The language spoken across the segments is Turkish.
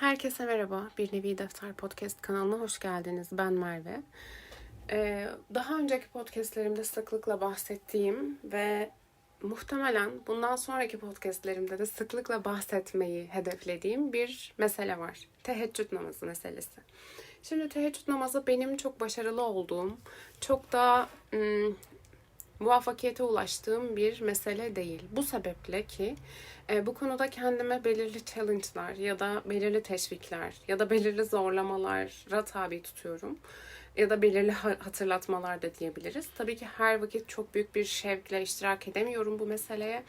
Herkese merhaba. Bir Nevi Defter Podcast kanalına hoş geldiniz. Ben Merve. Ee, daha önceki podcastlerimde sıklıkla bahsettiğim ve muhtemelen bundan sonraki podcastlerimde de sıklıkla bahsetmeyi hedeflediğim bir mesele var. Teheccüd namazı meselesi. Şimdi teheccüd namazı benim çok başarılı olduğum, çok da ım, muvaffakiyete ulaştığım bir mesele değil. Bu sebeple ki e, bu konuda kendime belirli challenge'lar ya da belirli teşvikler ya da belirli zorlamalara tabi tutuyorum. Ya da belirli ha- hatırlatmalar da diyebiliriz. Tabii ki her vakit çok büyük bir şevkle iştirak edemiyorum bu meseleye.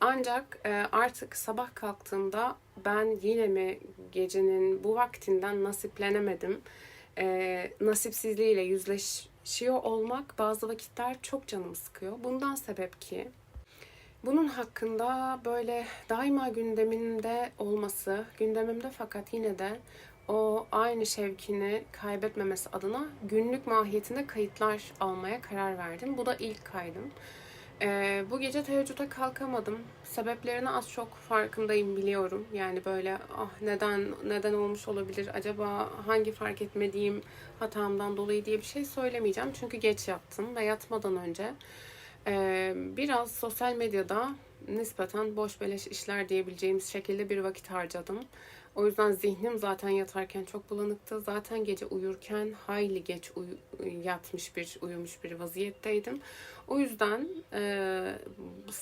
Ancak e, artık sabah kalktığımda ben yine mi gecenin bu vaktinden nasiplenemedim. E, nasipsizliğiyle yüzleşiyor olmak bazı vakitler çok canımı sıkıyor. Bundan sebep ki bunun hakkında böyle daima gündemimde olması, gündemimde fakat yine de o aynı şevkini kaybetmemesi adına günlük mahiyetinde kayıtlar almaya karar verdim. Bu da ilk kaydım. Ee, bu gece teheccüde kalkamadım. Sebeplerini az çok farkındayım biliyorum. Yani böyle ah neden neden olmuş olabilir acaba hangi fark etmediğim hatamdan dolayı diye bir şey söylemeyeceğim. Çünkü geç yattım ve yatmadan önce biraz sosyal medyada nispeten boş beleş işler diyebileceğimiz şekilde bir vakit harcadım. O yüzden zihnim zaten yatarken çok bulanıktı. Zaten gece uyurken hayli geç uyu- yatmış bir, uyumuş bir vaziyetteydim. O yüzden e,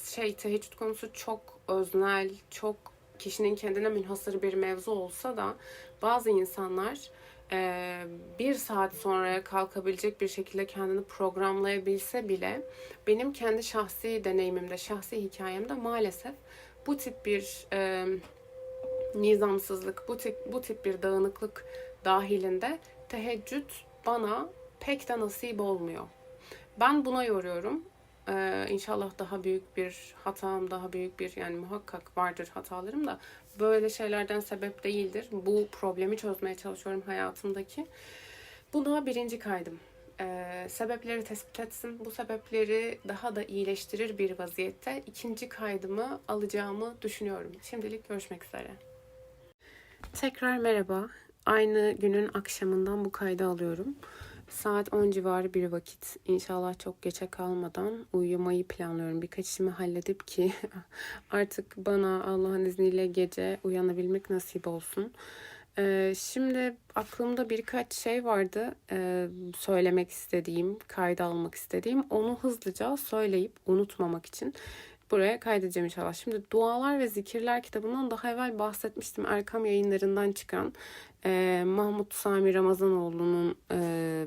şey teheccüd konusu çok öznel, çok kişinin kendine münhasır bir mevzu olsa da bazı insanlar e, bir saat sonraya kalkabilecek bir şekilde kendini programlayabilse bile benim kendi şahsi deneyimimde, şahsi hikayemde maalesef bu tip bir e, nizamsızlık, bu tip, bu tip bir dağınıklık dahilinde teheccüd bana pek de nasip olmuyor. Ben buna yoruyorum. Ee, inşallah daha büyük bir hatam, daha büyük bir yani muhakkak vardır hatalarım da böyle şeylerden sebep değildir. Bu problemi çözmeye çalışıyorum hayatımdaki. Bu da birinci kaydım. Ee, sebepleri tespit etsin. Bu sebepleri daha da iyileştirir bir vaziyette ikinci kaydımı alacağımı düşünüyorum. Şimdilik görüşmek üzere. Tekrar merhaba. Aynı günün akşamından bu kaydı alıyorum. Saat 10 civarı bir vakit. İnşallah çok geçe kalmadan uyumayı planlıyorum. Birkaç işimi halledip ki artık bana Allah'ın izniyle gece uyanabilmek nasip olsun. Ee, şimdi aklımda birkaç şey vardı ee, söylemek istediğim, kayda almak istediğim. Onu hızlıca söyleyip unutmamak için buraya kaydedeceğim inşallah. Şimdi Dualar ve Zikirler kitabından daha evvel bahsetmiştim. Erkam yayınlarından çıkan e, Mahmut Sami Ramazanoğlu'nun e,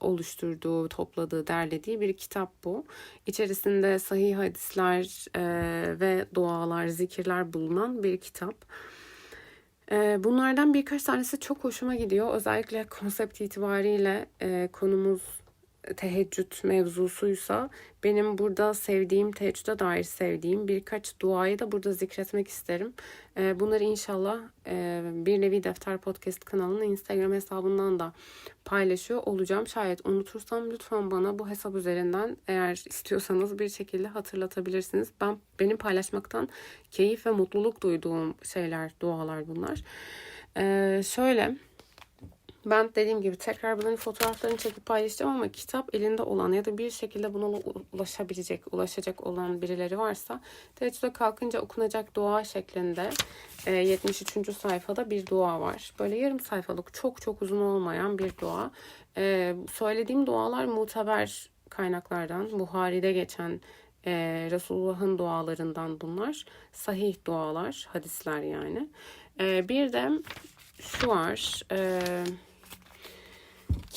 oluşturduğu, topladığı, derlediği bir kitap bu. İçerisinde sahih hadisler e, ve dualar, zikirler bulunan bir kitap. E, bunlardan birkaç tanesi çok hoşuma gidiyor. Özellikle konsept itibariyle e, konumuz teheccüd mevzusuysa benim burada sevdiğim, teheccüde dair sevdiğim birkaç duayı da burada zikretmek isterim. Ee, Bunları inşallah e, Bir Nevi Defter Podcast kanalının Instagram hesabından da paylaşıyor olacağım. Şayet unutursam lütfen bana bu hesap üzerinden eğer istiyorsanız bir şekilde hatırlatabilirsiniz. Ben benim paylaşmaktan keyif ve mutluluk duyduğum şeyler, dualar bunlar. Ee, şöyle ben dediğim gibi tekrar bunların fotoğraflarını çekip paylaşacağım ama kitap elinde olan ya da bir şekilde buna ulaşabilecek, ulaşacak olan birileri varsa teheccüde kalkınca okunacak dua şeklinde e, 73. sayfada bir dua var. Böyle yarım sayfalık çok çok uzun olmayan bir dua. E, söylediğim dualar muteber kaynaklardan, Buhari'de geçen e, Resulullah'ın dualarından bunlar. Sahih dualar, hadisler yani. E, bir de şu var. E,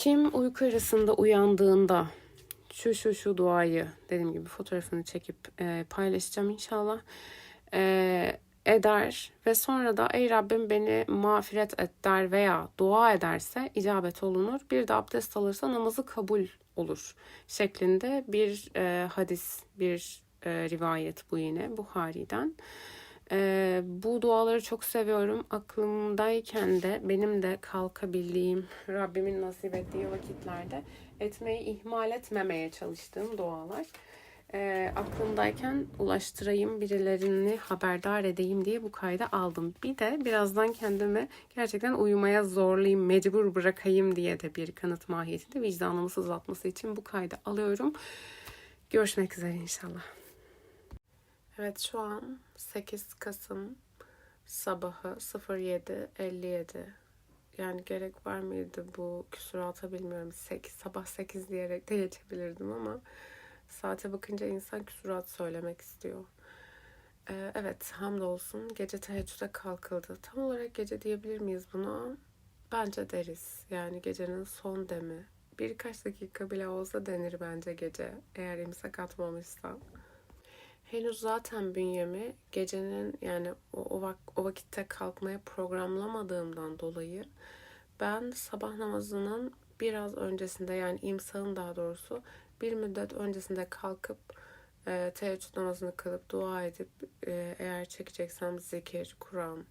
kim uyku arasında uyandığında şu şu şu duayı dediğim gibi fotoğrafını çekip e, paylaşacağım inşallah. E, eder ve sonra da ey Rabbim beni mağfiret et der veya dua ederse icabet olunur. Bir de abdest alırsa namazı kabul olur şeklinde bir e, hadis, bir e, rivayet bu yine Buhari'den. Ee, bu duaları çok seviyorum. Aklımdayken de benim de kalkabildiğim, Rabbimin nasip ettiği vakitlerde etmeyi ihmal etmemeye çalıştığım dualar. e, aklımdayken ulaştırayım, birilerini haberdar edeyim diye bu kaydı aldım. Bir de birazdan kendimi gerçekten uyumaya zorlayayım, mecbur bırakayım diye de bir kanıt mahiyetinde vicdanımı sızlatması için bu kaydı alıyorum. Görüşmek üzere inşallah. Evet şu an 8 Kasım sabahı 07.57 yani gerek var mıydı bu küsurata bilmiyorum. 8, sabah 8 diyerek de geçebilirdim ama saate bakınca insan küsurat söylemek istiyor. Ee, evet hamdolsun gece teheccüde kalkıldı. Tam olarak gece diyebilir miyiz buna? Bence deriz. Yani gecenin son demi. Birkaç dakika bile olsa denir bence gece. Eğer imsak atmamışsa. Henüz zaten bünyemi gecenin yani o, o, vak, o vakitte kalkmaya programlamadığımdan dolayı ben sabah namazının biraz öncesinde yani imsağın daha doğrusu bir müddet öncesinde kalkıp e, teheccüd namazını kılıp dua edip e, eğer çekeceksem zikir, Kur'an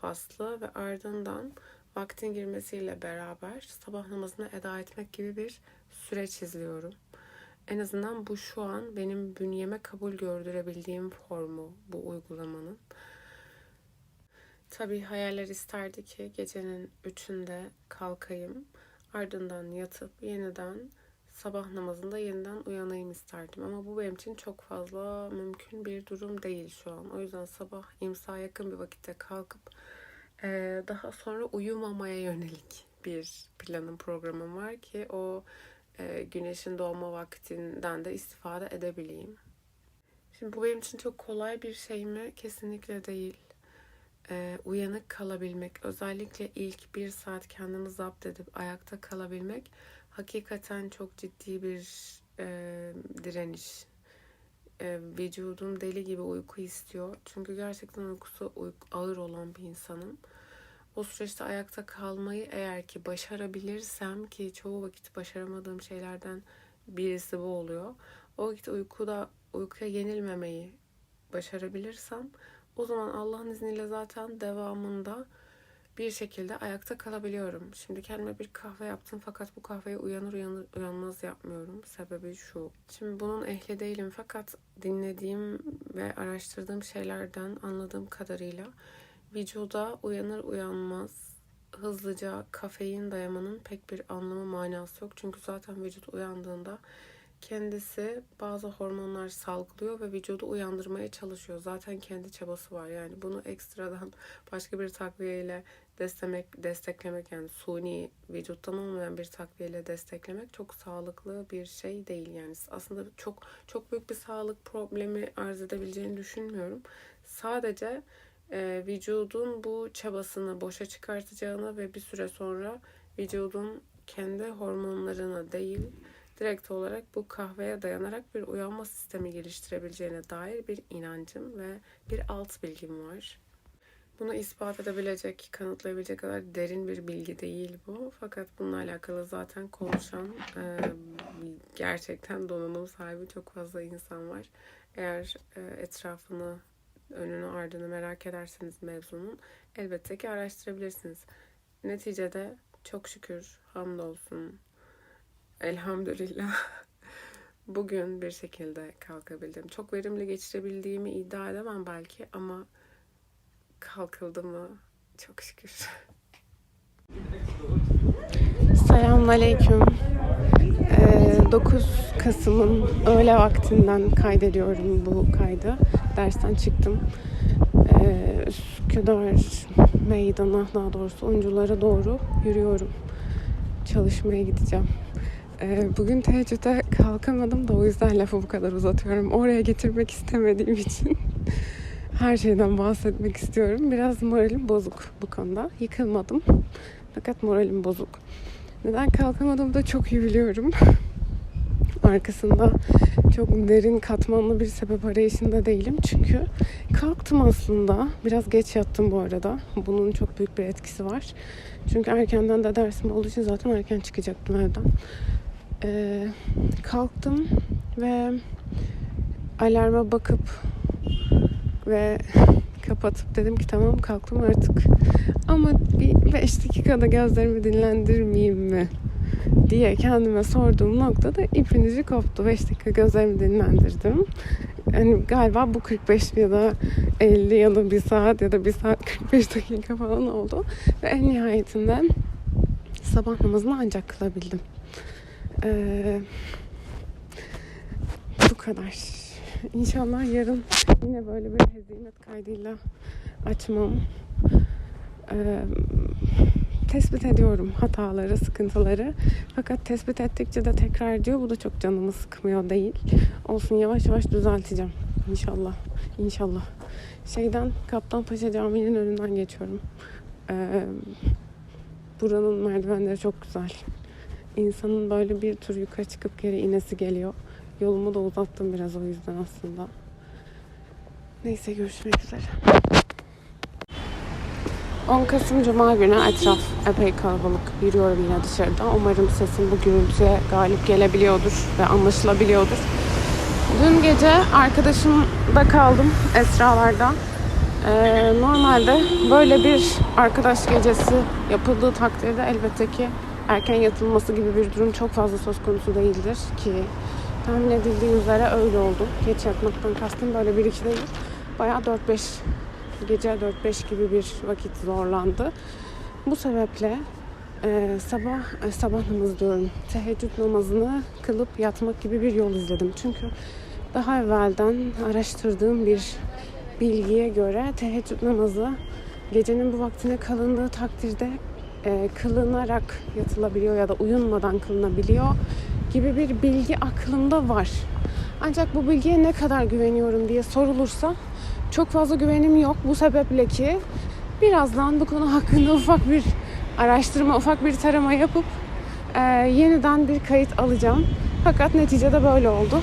faslı ve ardından vaktin girmesiyle beraber sabah namazını eda etmek gibi bir süreç izliyorum. En azından bu şu an benim bünyeme kabul gördürebildiğim formu bu uygulamanın. Tabii hayaller isterdi ki gecenin üçünde kalkayım. Ardından yatıp yeniden sabah namazında yeniden uyanayım isterdim. Ama bu benim için çok fazla mümkün bir durum değil şu an. O yüzden sabah imsa yakın bir vakitte kalkıp daha sonra uyumamaya yönelik bir planım programım var ki o güneşin doğma vaktinden de istifade edebileyim. Şimdi bu benim için çok kolay bir şey mi? Kesinlikle değil. Ee, uyanık kalabilmek, özellikle ilk bir saat kendimi zapt edip ayakta kalabilmek hakikaten çok ciddi bir e, direniş. E, vücudum deli gibi uyku istiyor. Çünkü gerçekten uykusu uyku, ağır olan bir insanım. O süreçte ayakta kalmayı eğer ki başarabilirsem ki çoğu vakit başaramadığım şeylerden birisi bu oluyor. O vakit uykuda uykuya yenilmemeyi başarabilirsem o zaman Allah'ın izniyle zaten devamında bir şekilde ayakta kalabiliyorum. Şimdi kendime bir kahve yaptım fakat bu kahveyi uyanır uyanır uyanmaz yapmıyorum. Sebebi şu. Şimdi bunun ehli değilim fakat dinlediğim ve araştırdığım şeylerden anladığım kadarıyla vücuda uyanır uyanmaz hızlıca kafein dayamanın pek bir anlamı manası yok. Çünkü zaten vücut uyandığında kendisi bazı hormonlar salgılıyor ve vücudu uyandırmaya çalışıyor. Zaten kendi çabası var. Yani bunu ekstradan başka bir takviyeyle desteklemek, desteklemek yani suni vücuttan olmayan bir takviyeyle desteklemek çok sağlıklı bir şey değil. Yani aslında çok çok büyük bir sağlık problemi arz edebileceğini düşünmüyorum. Sadece vücudun bu çabasını boşa çıkartacağını ve bir süre sonra vücudun kendi hormonlarına değil direkt olarak bu kahveye dayanarak bir uyanma sistemi geliştirebileceğine dair bir inancım ve bir alt bilgim var. Bunu ispat edebilecek, kanıtlayabilecek kadar derin bir bilgi değil bu. Fakat bununla alakalı zaten konuşan, e, gerçekten donanım sahibi çok fazla insan var. Eğer e, etrafını, önünü ardını merak ederseniz mevzunun elbette ki araştırabilirsiniz. Neticede çok şükür, hamdolsun, elhamdülillah bugün bir şekilde kalkabildim. Çok verimli geçirebildiğimi iddia edemem belki ama kalkıldı mı çok şükür. Selamünaleyküm. Ee, 9 Kasım'ın öğle vaktinden kaydediyorum bu kaydı. Dersten çıktım. Ee, Üsküdar meydana daha doğrusu oyunculara doğru yürüyorum. Çalışmaya gideceğim. Ee, bugün teheccüde kalkamadım da o yüzden lafı bu kadar uzatıyorum. Oraya getirmek istemediğim için her şeyden bahsetmek istiyorum. Biraz moralim bozuk bu konuda. Yıkılmadım. Fakat moralim bozuk. Neden kalkamadım da çok iyi biliyorum. Arkasında çok derin katmanlı bir sebep arayışında değilim. Çünkü kalktım aslında. Biraz geç yattım bu arada. Bunun çok büyük bir etkisi var. Çünkü erkenden de dersim olduğu için zaten erken çıkacaktım evden. Ee, kalktım ve alarma bakıp ve kapatıp dedim ki tamam kalktım artık. Ama bir 5 dakikada gözlerimi dinlendirmeyeyim mi? diye kendime sorduğum noktada ipin ucu koptu. 5 dakika gözlerimi dinlendirdim. Yani galiba bu 45 ya da 50 ya da 1 saat ya da 1 saat 45 dakika falan oldu. Ve en nihayetinde sabah namazını ancak kılabildim. Ee, bu kadar. İnşallah yarın yine böyle bir hezimet kaydıyla açmam. Ee, tespit ediyorum hataları, sıkıntıları. Fakat tespit ettikçe de tekrar ediyor. Bu da çok canımı sıkmıyor değil. Olsun yavaş yavaş düzelteceğim. İnşallah. İnşallah. Şeyden Kaptan Paşa Camii'nin önünden geçiyorum. Ee, buranın merdivenleri çok güzel. İnsanın böyle bir tur yukarı çıkıp geri inesi geliyor. Yolumu da uzattım biraz o yüzden aslında. Neyse görüşmek üzere. 10 Kasım Cuma günü etraf epey kalabalık. Yürüyorum yine dışarıda. Umarım sesim bu gürültüye galip gelebiliyordur ve anlaşılabiliyordur. Dün gece arkadaşımda kaldım Esra'larda. Ee, normalde böyle bir arkadaş gecesi yapıldığı takdirde elbette ki erken yatılması gibi bir durum çok fazla söz konusu değildir ki tahmin edildiği üzere öyle oldu. Geç yatmaktan kastım böyle bir iki değil. Bayağı 4-5 gece 4-5 gibi bir vakit zorlandı. Bu sebeple e, sabah e, sabah namazı diyorum. Teheccüd namazını kılıp yatmak gibi bir yol izledim. Çünkü daha evvelden araştırdığım bir bilgiye göre teheccüd namazı gecenin bu vaktine kalındığı takdirde e, kılınarak yatılabiliyor ya da uyunmadan kılınabiliyor gibi bir bilgi aklımda var. Ancak bu bilgiye ne kadar güveniyorum diye sorulursa çok fazla güvenim yok. Bu sebeple ki birazdan bu konu hakkında ufak bir araştırma, ufak bir tarama yapıp e, yeniden bir kayıt alacağım. Fakat neticede böyle oldu.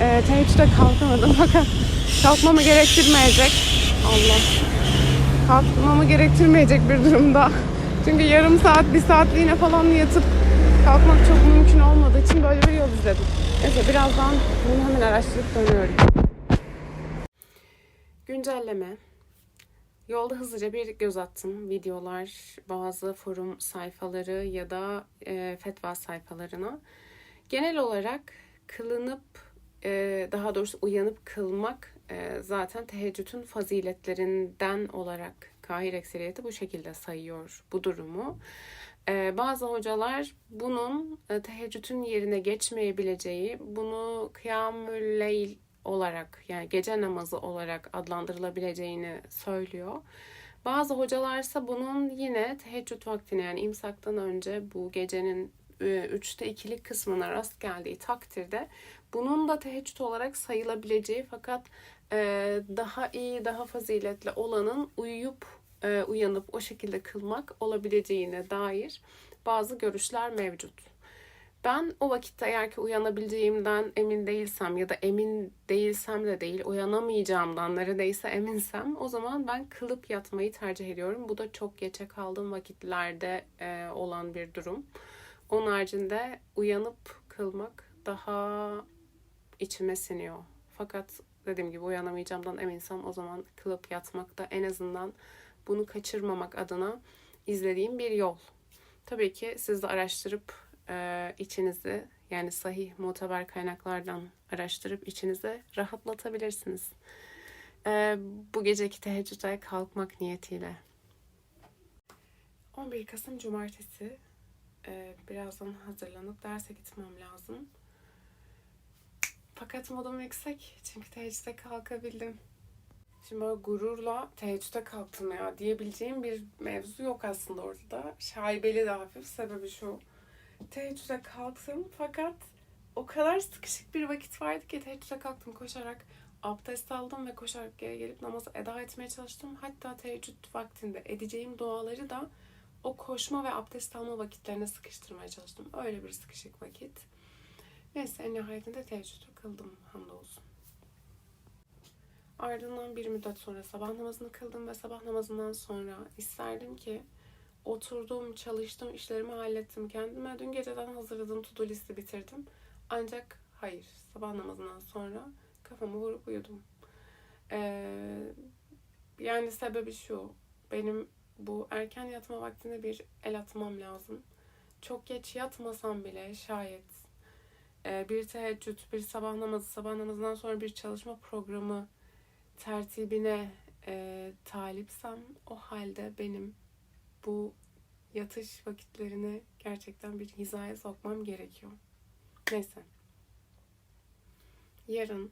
E, teheccüde kalkamadım fakat kalkmamı gerektirmeyecek. Allah. Kalkmamı gerektirmeyecek bir durumda. Çünkü yarım saat, bir saatliğine falan yatıp kalkmak çok mümkün olmadığı için böyle bir yol izledim. Neyse birazdan bunu hemen araştırıp dönüyorum. Güncelleme. Yolda hızlıca bir göz attım. Videolar, bazı forum sayfaları ya da e, fetva sayfalarına. Genel olarak kılınıp, e, daha doğrusu uyanıp kılmak e, zaten teheccüdün faziletlerinden olarak kahir ekseriyeti bu şekilde sayıyor bu durumu. E, bazı hocalar bunun e, teheccüdün yerine geçmeyebileceği, bunu kıyamül leyl olarak yani gece namazı olarak adlandırılabileceğini söylüyor. Bazı hocalar ise bunun yine teheccüd vaktine yani imsaktan önce bu gecenin e, üçte ikilik kısmına rast geldiği takdirde bunun da teheccüd olarak sayılabileceği fakat e, daha iyi, daha faziletli olanın uyuyup e, uyanıp o şekilde kılmak olabileceğine dair bazı görüşler mevcut. Ben o vakitte eğer ki uyanabileceğimden emin değilsem ya da emin değilsem de değil uyanamayacağımdan neredeyse eminsem o zaman ben kılıp yatmayı tercih ediyorum. Bu da çok geçe kaldığım vakitlerde e, olan bir durum. Onun haricinde uyanıp kılmak daha içime siniyor. Fakat dediğim gibi uyanamayacağımdan eminsem o zaman kılıp yatmak da en azından bunu kaçırmamak adına izlediğim bir yol. Tabii ki siz de araştırıp e, içinizi yani sahih muteber kaynaklardan araştırıp içinizi rahatlatabilirsiniz. E, bu geceki teheccüde kalkmak niyetiyle. 11 Kasım Cumartesi. E, birazdan hazırlanıp derse gitmem lazım. Fakat modum yüksek çünkü teheccüde kalkabildim. Şimdi böyle gururla teheccüde kalktım ya diyebileceğim bir mevzu yok aslında ortada. Şaibeli de hafif. Sebebi şu teheccüde kalktım fakat o kadar sıkışık bir vakit vardı ki teheccüde kalktım koşarak abdest aldım ve koşarak geri gelip namazı eda etmeye çalıştım. Hatta teheccüd vaktinde edeceğim duaları da o koşma ve abdest alma vakitlerine sıkıştırmaya çalıştım. Öyle bir sıkışık vakit. Neyse en nihayetinde teheccüdü kıldım hamdolsun. Ardından bir müddet sonra sabah namazını kıldım ve sabah namazından sonra isterdim ki oturdum, çalıştım, işlerimi hallettim kendime. Dün geceden hazırladığım to-do listi bitirdim. Ancak hayır, sabah namazından sonra kafamı vurup uyudum. Ee, yani sebebi şu, benim bu erken yatma vaktine bir el atmam lazım. çok geç yatmasam bile şayet e, bir teheccüd, bir sabah namazı, sabah namazından sonra bir çalışma programı tertibine e, talipsem o halde benim bu yatış vakitlerini gerçekten bir hizaya sokmam gerekiyor. Neyse. Yarın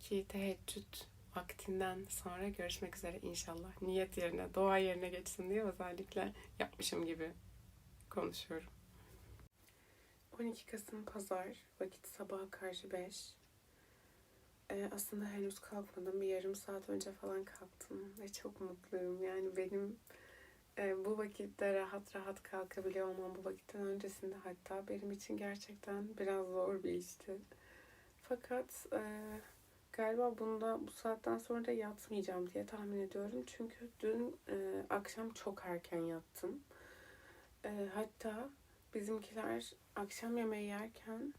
ki teheccüd vaktinden sonra görüşmek üzere inşallah. Niyet yerine, dua yerine geçsin diye özellikle yapmışım gibi konuşuyorum. 12 Kasım Pazar, vakit sabaha karşı 5. Ee, aslında henüz kalkmadım. Bir yarım saat önce falan kalktım ve çok mutluyum. Yani benim e, bu vakitte rahat rahat kalkabiliyor olmam bu vakitten öncesinde hatta benim için gerçekten biraz zor bir işti. Fakat e, galiba bunda bu saatten sonra da yatmayacağım diye tahmin ediyorum. Çünkü dün e, akşam çok erken yattım. E, hatta bizimkiler akşam yemeği yerken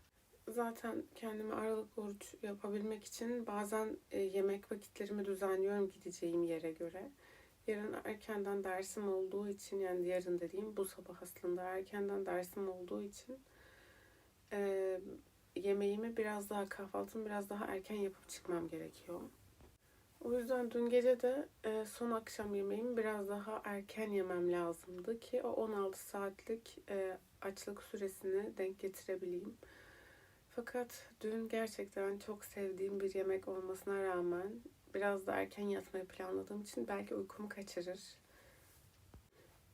zaten kendimi aralık oruç yapabilmek için bazen e, yemek vakitlerimi düzenliyorum gideceğim yere göre. Yarın erkenden dersim olduğu için yani yarın dediğim bu sabah aslında erkenden dersim olduğu için e, yemeğimi biraz daha kahvaltımı biraz daha erken yapıp çıkmam gerekiyor. O yüzden dün gece de e, son akşam yemeğimi biraz daha erken yemem lazımdı ki o 16 saatlik e, açlık süresini denk getirebileyim. Fakat dün gerçekten çok sevdiğim bir yemek olmasına rağmen biraz da erken yatmayı planladığım için belki uykumu kaçırır.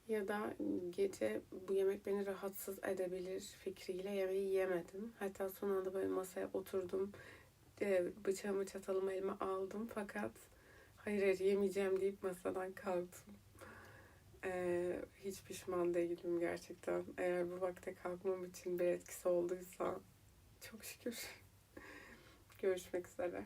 Ya da gece bu yemek beni rahatsız edebilir fikriyle yemeği yemedim. Hatta son anda böyle masaya oturdum. E, bıçağımı çatalımı elime aldım. Fakat hayır hayır yemeyeceğim deyip masadan kalktım. Ee, hiç pişman değilim gerçekten. Eğer bu vakte kalkmam için bir etkisi olduysa çok şükür. Görüşmek üzere.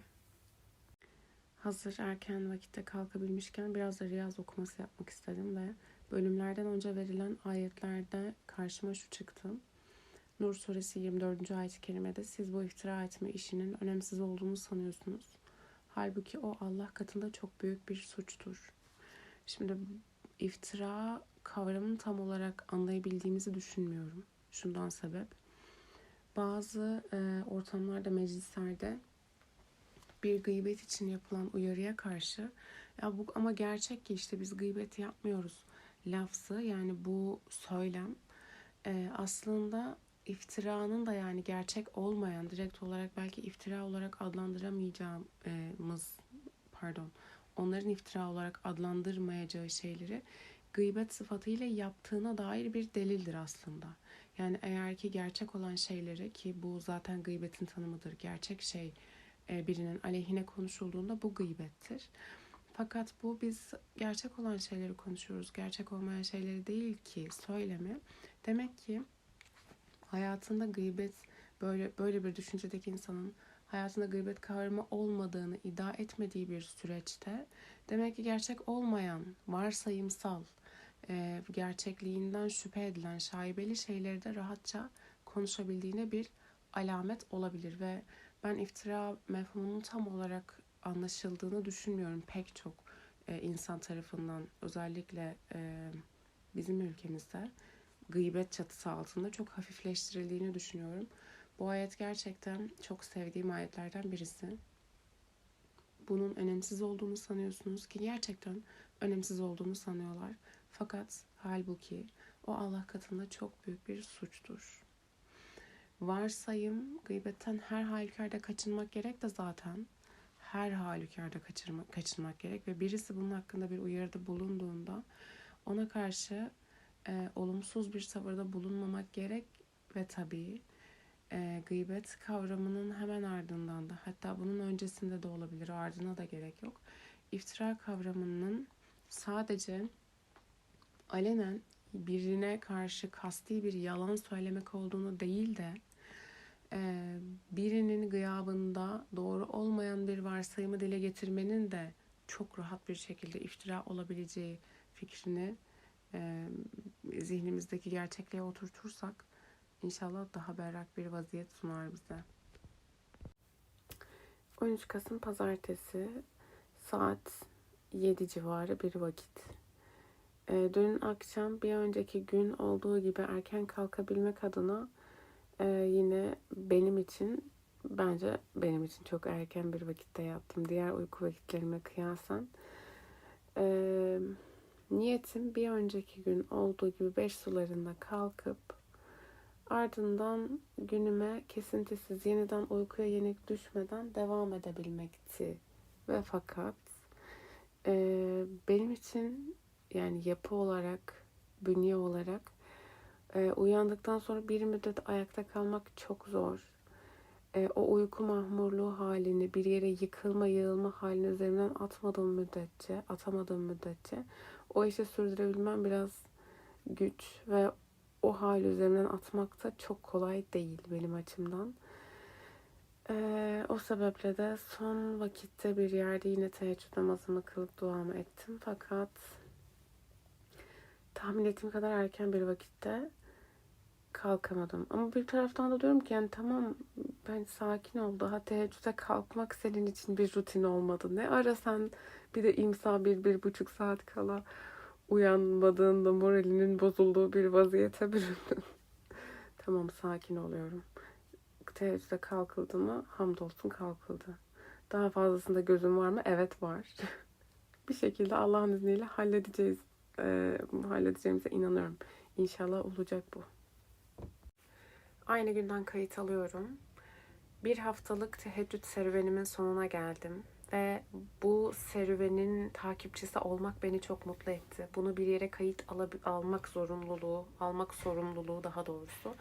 Hazır erken vakitte kalkabilmişken biraz da riyaz okuması yapmak istedim ve bölümlerden önce verilen ayetlerde karşıma şu çıktı. Nur suresi 24. ayet-i kerimede siz bu iftira etme işinin önemsiz olduğunu sanıyorsunuz. Halbuki o Allah katında çok büyük bir suçtur. Şimdi iftira kavramını tam olarak anlayabildiğimizi düşünmüyorum. Şundan sebep. Bazı e, ortamlarda, meclislerde bir gıybet için yapılan uyarıya karşı ya bu ama gerçek ki işte biz gıybet yapmıyoruz lafzı yani bu söylem e, aslında iftiranın da yani gerçek olmayan direkt olarak belki iftira olarak adlandıramayacağımız pardon onların iftira olarak adlandırmayacağı şeyleri gıybet sıfatıyla yaptığına dair bir delildir aslında. Yani eğer ki gerçek olan şeyleri ki bu zaten gıybetin tanımıdır. Gerçek şey e, birinin aleyhine konuşulduğunda bu gıybettir. Fakat bu biz gerçek olan şeyleri konuşuyoruz. Gerçek olmayan şeyleri değil ki söylemi. Demek ki hayatında gıybet böyle böyle bir düşüncedeki insanın hayatında gıybet kavramı olmadığını iddia etmediği bir süreçte demek ki gerçek olmayan, varsayımsal, e, gerçekliğinden şüphe edilen şaibeli şeyleri de rahatça konuşabildiğine bir alamet olabilir ve ben iftira mefhumunun tam olarak anlaşıldığını düşünmüyorum pek çok e, insan tarafından özellikle e, bizim ülkemizde gıybet çatısı altında çok hafifleştirildiğini düşünüyorum. Bu ayet gerçekten çok sevdiğim ayetlerden birisi. Bunun önemsiz olduğunu sanıyorsunuz ki gerçekten önemsiz olduğunu sanıyorlar. Fakat halbuki o Allah katında çok büyük bir suçtur. Varsayım gıybetten her halükarda kaçınmak gerek de zaten her halükarda kaçırmak, kaçınmak gerek ve birisi bunun hakkında bir uyarıda bulunduğunda ona karşı e, olumsuz bir tavırda bulunmamak gerek ve tabii e, gıybet kavramının hemen ardından da hatta bunun öncesinde de olabilir ardına da gerek yok. İftira kavramının sadece alenen birine karşı kasti bir yalan söylemek olduğunu değil de e, birinin gıyabında doğru olmayan bir varsayımı dile getirmenin de çok rahat bir şekilde iftira olabileceği fikrini e, zihnimizdeki gerçekliğe oturtursak inşallah daha berrak bir vaziyet sunar bize. 13 Kasım Pazartesi saat 7 civarı bir vakit. E, dün akşam bir önceki gün olduğu gibi erken kalkabilmek adına e, yine benim için bence benim için çok erken bir vakitte yattım. Diğer uyku vakitlerime kıyasen. E, niyetim bir önceki gün olduğu gibi beş sularında kalkıp ardından günüme kesintisiz yeniden uykuya yenik düşmeden devam edebilmekti. Ve fakat e, benim için yani yapı olarak, bünye olarak e, uyandıktan sonra bir müddet ayakta kalmak çok zor. E, o uyku mahmurluğu halini, bir yere yıkılma, yığılma halini üzerimden atmadığım müddetçe, atamadığım müddetçe o işi sürdürebilmem biraz güç ve o hali üzerimden atmak da çok kolay değil benim açımdan. Ee, o sebeple de son vakitte bir yerde yine teheccüd namazımı kılıp duamı ettim. Fakat tahmin ettiğim kadar erken bir vakitte kalkamadım. Ama bir taraftan da diyorum ki yani tamam ben sakin ol. Daha teheccüde kalkmak senin için bir rutin olmadı. Ne ara sen bir de imsa bir, bir buçuk saat kala uyanmadığında moralinin bozulduğu bir vaziyete büründün. tamam sakin oluyorum. Teheccüde kalkıldı mı? Hamdolsun kalkıldı. Daha fazlasında gözüm var mı? Evet var. bir şekilde Allah'ın izniyle halledeceğiz. Ee, halledeceğimize inanıyorum. İnşallah olacak bu. Aynı günden kayıt alıyorum. Bir haftalık teheccüd serüvenimin sonuna geldim ve bu serüvenin takipçisi olmak beni çok mutlu etti. Bunu bir yere kayıt almak zorunluluğu, almak sorumluluğu daha doğrusu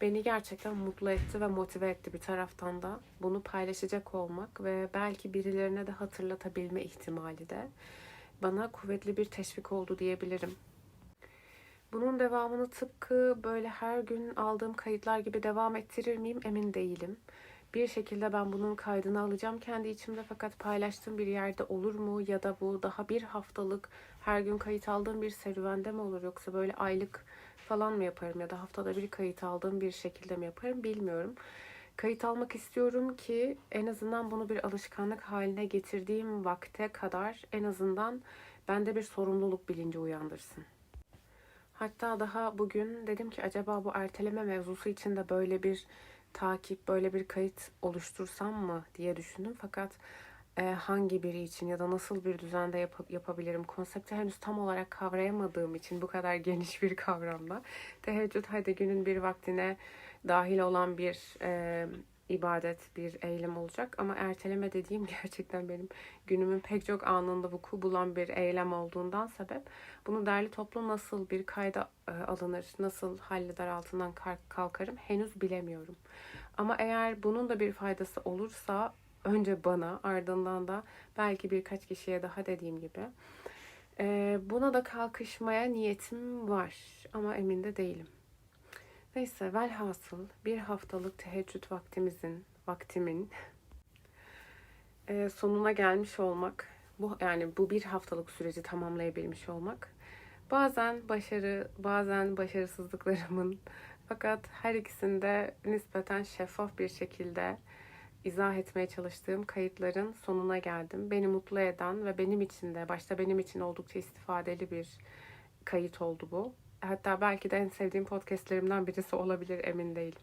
beni gerçekten mutlu etti ve motive etti bir taraftan da. Bunu paylaşacak olmak ve belki birilerine de hatırlatabilme ihtimali de bana kuvvetli bir teşvik oldu diyebilirim. Bunun devamını tıpkı böyle her gün aldığım kayıtlar gibi devam ettirir miyim emin değilim. Bir şekilde ben bunun kaydını alacağım kendi içimde fakat paylaştığım bir yerde olur mu ya da bu daha bir haftalık her gün kayıt aldığım bir serüvende mi olur yoksa böyle aylık falan mı yaparım ya da haftada bir kayıt aldığım bir şekilde mi yaparım bilmiyorum. Kayıt almak istiyorum ki en azından bunu bir alışkanlık haline getirdiğim vakte kadar en azından bende bir sorumluluk bilinci uyandırsın. Hatta daha bugün dedim ki acaba bu erteleme mevzusu için de böyle bir takip, böyle bir kayıt oluştursam mı diye düşündüm. Fakat e, hangi biri için ya da nasıl bir düzende yap- yapabilirim konsepti henüz tam olarak kavrayamadığım için bu kadar geniş bir kavramda teheccüd hadi günün bir vaktine dahil olan bir e, ibadet, bir eylem olacak. Ama erteleme dediğim gerçekten benim günümün pek çok anında vuku bulan bir eylem olduğundan sebep bunu derli toplu nasıl bir kayda e, alınır, nasıl halleder altından kalkarım henüz bilemiyorum. Ama eğer bunun da bir faydası olursa önce bana ardından da belki birkaç kişiye daha dediğim gibi buna da kalkışmaya niyetim var ama emin de değilim. Neyse velhasıl bir haftalık teheccüd vaktimizin, vaktimin e, sonuna gelmiş olmak, bu yani bu bir haftalık süreci tamamlayabilmiş olmak bazen başarı, bazen başarısızlıklarımın fakat her ikisinde nispeten şeffaf bir şekilde izah etmeye çalıştığım kayıtların sonuna geldim. Beni mutlu eden ve benim için de başta benim için oldukça istifadeli bir kayıt oldu bu. Hatta belki de en sevdiğim podcastlerimden birisi olabilir emin değilim.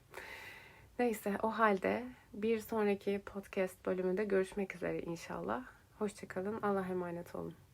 Neyse o halde bir sonraki podcast bölümünde görüşmek üzere inşallah. Hoşçakalın. Allah'a emanet olun.